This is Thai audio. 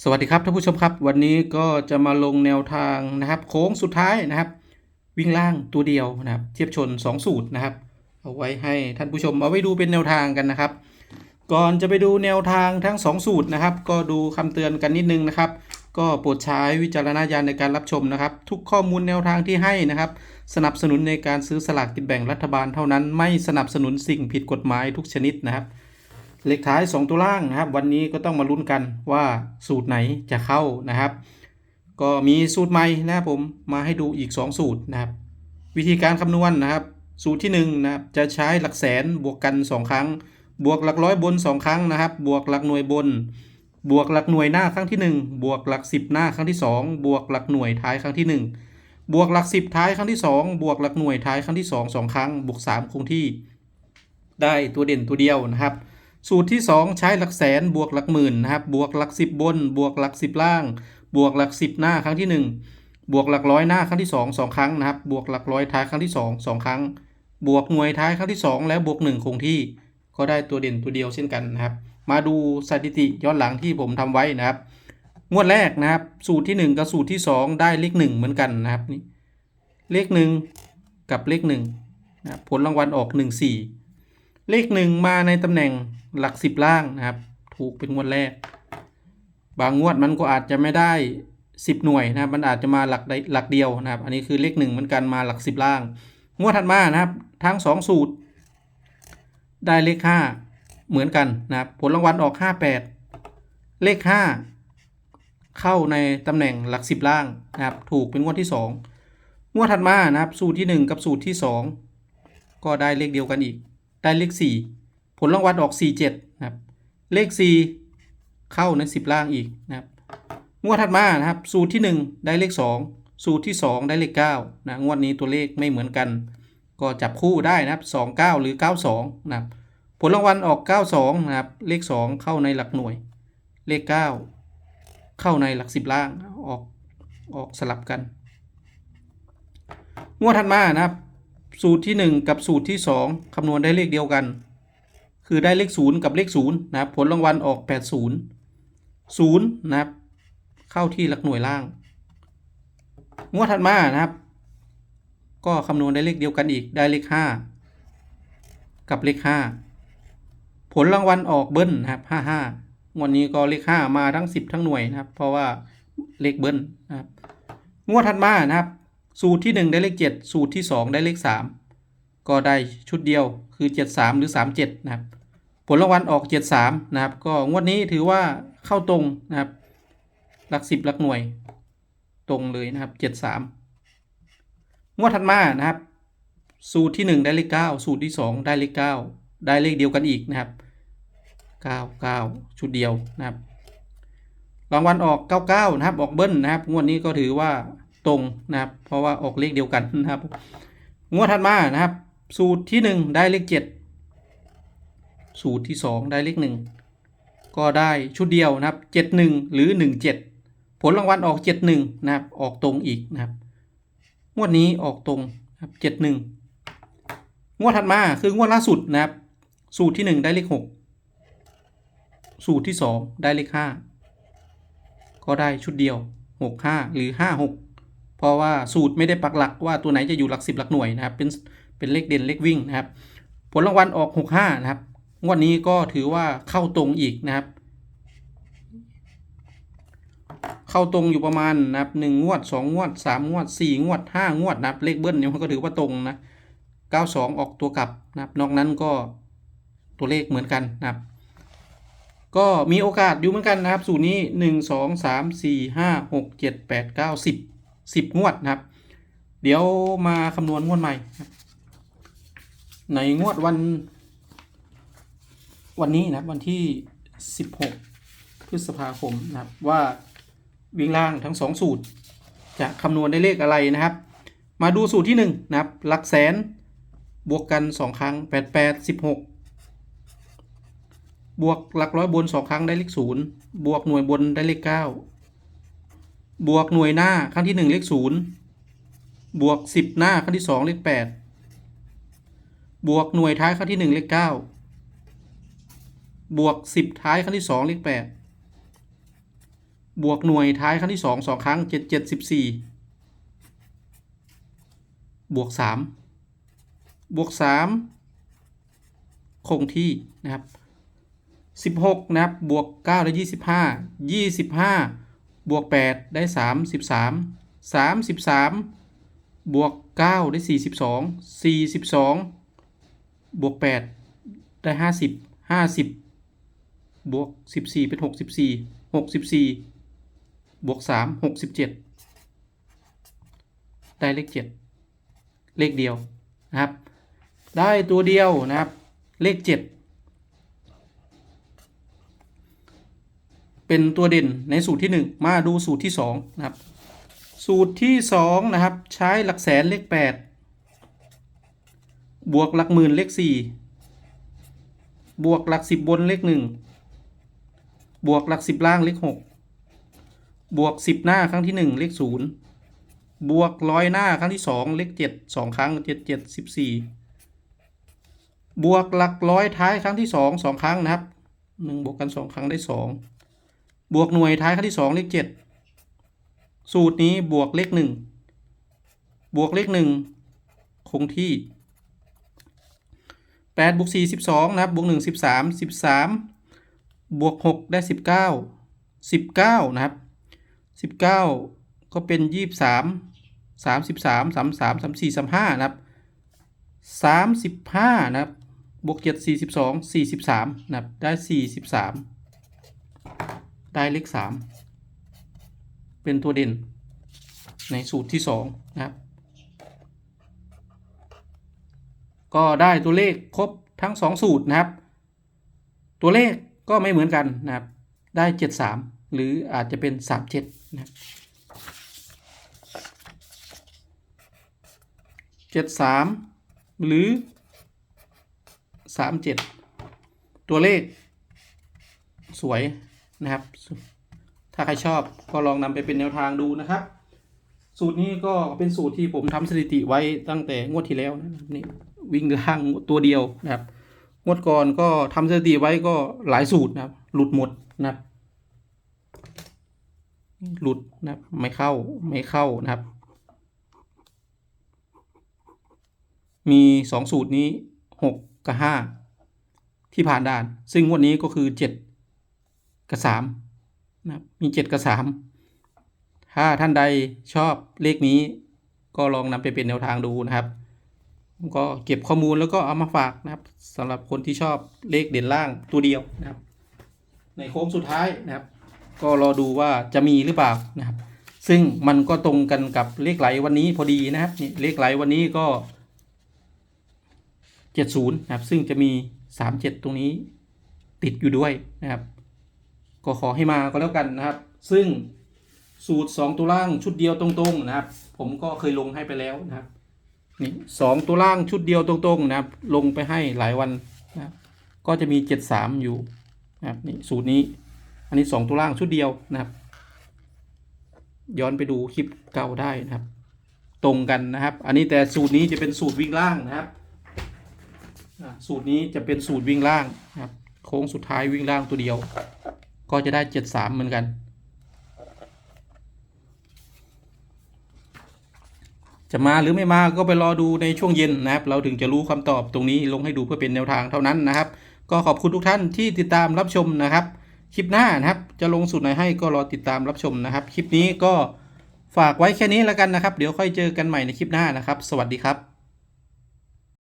สวัสดีครับท่านผู้ชมครับ วันนี้ก็จะมาลงแนวทางนะครับ โค้งสุดท้ายนะครับ วิ่งล่างตัวเดียวนะครับ เทียบชน 2 สูตรนะครับ เอาไว้ให้ท่านผู้ชมเอาไว้ดูเป็นแนวทางกันนะครับ ก่อนจะไปดูแนวทางทั้ง 2 สูตรนะครับ ก็ดูคำเตือนกันนิดนึงนะครับ ก็โปรดใช้วิจารณญาณในการรับชมนะครับ ทุกข้อมูลแนวทางที่ให้นะครับ สนับสนุนในการซื้อสลากกินแบ่งรัฐบาลเท่านั้นไม่สนับสนุนสิ่งผิดกฎหมายทุกชนิดนะครับ เลขท้าย 2 ตัวล่างนะครับ วันนี้ก็ต้องมาลุ้นกันว่าสูตรไหนจะเข้านะครับ ก็มีสูตรใหม่นะครับผมมาให้ดูอีก 2 สูตรนะครับ วิธีการคำนวณนะครับ สูตรที่1นะครับจะใช้หลักแสนบวกกัน 2 ครั้ง บวกหลักร้อยบน 2 ครั้งนะครับ บวกหลักหน่วยบน บวกหลักหน่วยหน้าครั้งที่ 1 บวกหลัก 10 หน้าครั้งที่ 2 บวกหลักหน่วยท้ายครั้งที่ 1บวกหลัก 10 ท้ายครั้งที่ 2 บวกหลักหน่วยท้ายครั้งที่ 2 2 ครั้ง บวก 3 คงที่ ได้ตัวเด่นตัวเดียวนะครับ สูตรที่ 2 ใช้หลักแสนบวกหลักหมื่นนะครับบวกหลัก10บน บวกหลัก10ล่าง บวกหลัก10หน้าครั้งที่ 1 บวกหลักร้อยหน้าครั้งที่ 2 2 ครั้งนะครับ บวกหลักร้อยท้ายครั้งที่ 2 2 ครั้ง บวกหน่วยท้ายครั้งที่ 2 แล้วบวก 1 คงที่ ก็ได้ตัวเด่นตัวเดียวเช่นกันนะครับ มาดูสถิติย้อนหลังที่ผมทำไว้นะครับ งวดแรกนะครับ สูตรที่ 1 กับสูตรที่ 2 ได้เลข1เหมือนกันนะครับนี่เลข1กับเลข1นะครับผลรางวัลออก 1 4 เลข1มาในตำแหน่งหลัก10ล่างนะครับ ถูกเป็นงวดแรก บางงวดมันก็อาจจะไม่ได้10หน่วยนะครับ มันอาจจะมาหลักใดหลักเดียวนะครับ อันนี้คือเลข1เหมือนกันมาหลัก10ล่าง งวดถัดมานะครับ ทั้ง2สูตร ได้เลข5เหมือนกันนะครับ ผลรางวัลออก58เลข5เข้าในตำแหน่งหลัก10ล่างนะครับ ถูกเป็นงวดที่2งงวดถัดมานะครับ สูตรที่1กับสูตรที่2ก็ได้เลขเดียวกันอีก ได้เลข 4 ผลรางวัลออก 47นะครับ เลข 4 เข้าใน10 ล่างอีกนะครับ งวดถัดมานะครับ สูตรที่ 1 ได้เลข 2 สูตรที่ 2 ได้เลข9นะงวดนี้ตัวเลขไม่เหมือนกัน ก็จับคู่ได้นะครับ 29 หรือ 92 นะครับ ผลรางวัลออก 92 นะครับ เลข 2 เข้าในหลักหน่วย เลข 9 เข้าในหลัก 10 ล่างออกออกสลับกัน งวดถัดมานะครับ สูตรที่ 1 กับสูตรที่ 2คำนวณได้เลขเดียวกัน คือได้เลข 0 กับเลข0นะครับผลรางวัลออก 80 0นะครับเข้าที่หลักหน่วยล่าง งวดถัดมานะครับ ก็คำนวณได้เลขเดียวกันอีกได้เลข 5 กับเลข 5 ผลรางวัลออกเบิ้ลนะครับ55งวดนี้ก็เลข 5 มาทั้ง 10 ทั้งหน่วยนะครับ เพราะว่าเลขเบิ้ลนะครับงวดถัดมานะครับ สูตรที่ 1 ได้เลข 7 สูตรที่ 2 ได้เลข 3 ก็ได้ชุดเดียวคือ 73 หรือ 37 นะครับ ผลรางวัลออก 73 นะครับ ก็งวดนี้ถือว่าเข้าตรงนะครับ หลัก 10 หลักหน่วย ตรงเลยนะครับ 73 งวดถัดมานะครับ สูตรที่ 1 ได้เลข 9 สูตรที่ 2 ได้เลข 9 ได้เลขเดียวกันอีกนะครับ 9 9 ชุดเดียวนะครับ รางวัลออก 99 นะครับ ออกเบิ้ลนะครับ งวดนี้ก็ถือว่า ตรงนะครับ เพราะว่าออกเลขเดียวกันนะครับ งวดถัดมานะครับ สูตรที่ 1 ได้เลข 7 สูตรที่ 2 ได้เลข 1 ก็ได้ชุดเดียวนะครับ 71 หรือ 17 ผลรางวัลออก 71 นะครับ ออกตรงอีกนะครับ งวดนี้ออกตรงนะครับ 71 งวดถัดมาคืองวดล่าสุดนะครับ สูตรที่ 1 ได้เลข 6 สูตรที่ 2 ได้เลข 5 ก็ได้ชุดเดียว 65 หรือ 56 เพราะว่าสูตรไม่ได้ปักหลักว่าตัวไหนจะอยู่หลัก 10 หลักหน่วยนะครับ เป็นเป็นเลขเด่นเลขวิ่งนะครับ ผลรางวัลออก 65 นะครับ งวดนี้ก็ถือว่าเข้าตรงอีกนะครับ เข้าตรงอยู่ประมาณนะครับหนึ่งงวดสองงวดสามงวดสี่งวดห้างวดนะครับ เลขเบิ้ลเนี่ยมันก็ถือว่าตรงนะเก้าสองออกตัวกลับนะครับ นอกนั้นก็ตัวเลขเหมือนกันนะครับก็มีโอกาสอยู่เหมือนกันนะครับ สูตรนี้หนึ่งสองสามสี่ ห้าหกเจ็ดแปดเก้าสิบงวดนะครับ เดี๋ยวมาคำนวณงวดใหม่ ในงวดวัน วันนี้นะครับวันที่สิบหกพฤษภาคมนะครับว่าวิ่งล่างทั้งสองสูตร จะคำนวณได้เลขอะไรนะครับ มาดูสูตรที่ 1 นะครับหลักแสนบวกกัน 2 ครั้ง 8 8 16บวกหลักร้อยบน2ครั้งได้เลข0บวกหน่วยบนได้เลข9 บวกหน่วยหน้าครั้งที่1เลข0บวก10หน้าครั้งที่2เลข8บวกหน่วยท้ายครั้งที่1เลข9บวก10ท้ายครั้งที่2เลข8บวกหน่วยท้ายครั้งที่สองสองครั้งเจ็ดเจ็ดสิบสี่บวกสามบวกสามคงที่นะครับสิบหกนะครับบวกเก้าได้ยี่สิบห้ายี่สิบห้า บวก 8 ได้ 33 33 บวก 9 ได้ 42 42 บวก 8 ได้ 50 50 บวก 14 เป็น 64 64 บวก 3 67 ได้เลข 7 เลขเดียวนะครับ ได้ตัวเดียวนะครับ เลข 7 เป็นตัวเด่นในสูตรที่หนึ่งมาดูสูตรที่สองนะครับ สูตรที่สองนะครับ ใช้หลักแสนเลขแปดบวกหลักหมื่นเลขสี่บวกหลักสิบบนเลขหนึ่งบวกหลักสิบล่างเลขหกบวกสิบหน้าครั้งที่หนึ่งเลขศูนย์บวกร้อยหน้าครั้งที่สองเลขเจ็ดสองครั้งเจ็ดเจ็ดสิบสี่บวกหลักร้อยท้ายครั้งที่สองสองครั้งนะครับหนึ่งบวกกันสองครั้งได้สอง บวกหน่วยท้ายครั้งที่สองเลขเจ็ดสูตรนี้บวกเลขหนึ่งบวกเลขหนึ่งคงที่แปดบวกสี่สิบสองนะครับ บวกหนึ่งสิบสามสิบสามบวกหกได้สิบเก้าสิบเก้านะครับสิบเก้าก็เป็นยี่สิบสามสามสิบสามสามสามสามสี่สามห้านะครับสามสิบห้านะครับ บวกเจ็ดสี่สิบสองสี่สิบสามนะครับ ได้สี่สิบสาม ได้เลขสามเป็นตัวเด่นในสูตรที่สองนะครับ ก็ได้ตัวเลขครบทั้งสองสูตรนะครับ ตัวเลขก็ไม่เหมือนกันนะครับ ได้เจ็ดสามหรืออาจจะเป็นสามเจ็ดนะเจ็ดสามหรือสามเจ็ดตัวเลขสวย นะครับ ถ้าใครชอบก็ลองนำไปเป็นแนวทางดูนะครับ สูตรนี้ก็เป็นสูตรที่ผมทำสถิติไว้ตั้งแต่งวดที่แล้วนะครับนี่วิ่งล่างตัวเดียวนะครับงวดก่อนก็ทำสถิติไว้ก็หลายสูตรนะครับ หลุดหมดนะครับ หลุดนะครับไม่เข้าไม่เข้านะครับ มีสองสูตรนี้หกกับห้าที่ผ่านด่าน ซึ่งงวดนี้ก็คือเจ็ด กับสามนะครับมีเจ็ดกับสามถ้าท่านใดชอบเลขนี้ ก็ลองนำไปเป็นแนวทางดูนะครับก็เก็บข้อมูลแล้วก็เอามาฝากนะครับสำหรับคนที่ชอบเลขเด่นล่างตัวเดียวนะครับ ในโค้งสุดท้ายนะครับ ก็รอดูว่าจะมีหรือเปล่านะครับ ซึ่งมันก็ตรงกันกับเลขไหลวันนี้พอดีนะครับนี่เลขไหลวันนี้ก็เจ็ดศูนย์นะครับ ซึ่งจะมีสามเจ็ดตรงนี้ติดอยู่ด้วยนะครับ ก็ขอให้มาก็แล้วกันนะครับ ซึ่งสูตรสองตัวล่างชุดเดียวตรงๆนะครับ ผมก็เคยลงให้ไปแล้วนะครับนี่สองตัวล่างชุดเดียวตรงๆนะครับ ลงไปให้หลายวันนะก็จะมีเจ็ดสามอยู่นะครับนี่สูตรนี้ อันนี้สองตัวล่างชุดเดียวนะครับ ย้อนไปดูคลิปเก่าได้นะครับ ตรงกันนะครับ อันนี้แต่สูตรนี้จะเป็นสูตรวิ่งล่างนะครับสูตรนี้จะเป็นสูตรวิ่งล่างนะครับ โค้งสุดท้ายวิ่งล่างตัวเดียว ก็จะได้เจ็ดสามเหมือนกันจะมาหรือไม่มาก็ไปรอดูในช่วงเย็นนะครับ เราถึงจะรู้คำตอบตรงนี้ลงให้ดูเพื่อเป็นแนวทางเท่านั้นนะครับ ก็ขอบคุณทุกท่านที่ติดตามรับชมนะครับ คลิปหน้านะครับ จะลงสูตรไหนให้ก็รอติดตามรับชมนะครับ คลิปนี้ก็ฝากไว้แค่นี้แล้วกันนะครับ เดี๋ยวค่อยเจอกันใหม่ในคลิปหน้านะครับ สวัสดีครับ